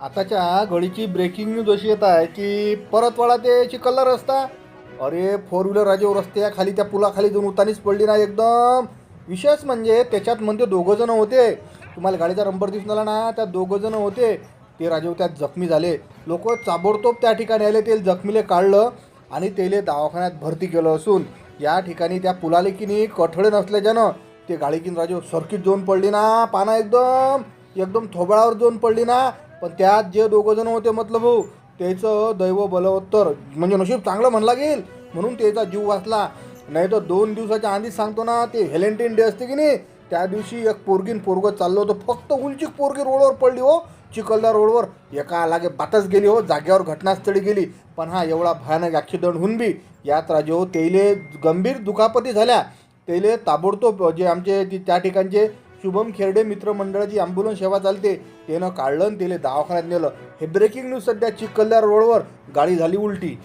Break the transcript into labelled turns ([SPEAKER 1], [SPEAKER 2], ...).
[SPEAKER 1] आताच्या घडीची breaking news अशी येत आहे की परतवाडा ते चिखलला रस्ता. अरे फोर व्हीलर राजेव रस्त्याखाली त्या पुलाखाली जाऊन उतानीच पडली ना एकदम. विशेष म्हणजे त्याच्यात म्हणजे दोघं जण होते. तुम्हाला गाडीचा नंबर दिसून आला ना त्या दोघं जण होते. ते राजेव त्यात जखमी झाले. लोक चाबडतोब त्या ठिकाणी आले ते जखमीले काढलं आणि तेले दवाखान्यात भरती केलं असून. या ठिकाणी त्या पुलाले की नाही कठडे नसल्याच्यानं ते गाडी किन राजेव सर्किट जाऊन पडली ना पाना एकदम एकदम थोबाळावर जाऊन पडली ना. पण त्यात जे दोघं जण होते मतलब भाऊ त्याचं दैव बलवत्तर म्हणजे नशीब चांगलं म्हणला गेल. म्हणून त्याचा जीव वाचला. नाही तर दोन दिवसाच्या आधीच सांगतो ना ते व्हॅलेंटाईन डे असते की नाही त्या दिवशी एक पोरगीन पोरगं चाललं होतं. फक्त उलची पोरगी रोडवर पडली हो चिखलदार रोडवर. एका लागे बातच गेली हो जागेवर घटनास्थळी गेली. पण हा एवढा भयानक ॲक्सिडंट होऊन बी यात राजे हो तेले गंभीर दुखापती झाल्या. तेले ताबडतोब जे आमचे त्या ठिकाणचे शुभम खेरडे मित्रमंडळाची ॲम्ब्युलन्स सेवा चालते. त्यानं काढलं आणि तिला दवाखान्यात नेलं. हे ब्रेकिंग न्यूज सध्या चिखलदार रोडवर गाडी झाली उलटी.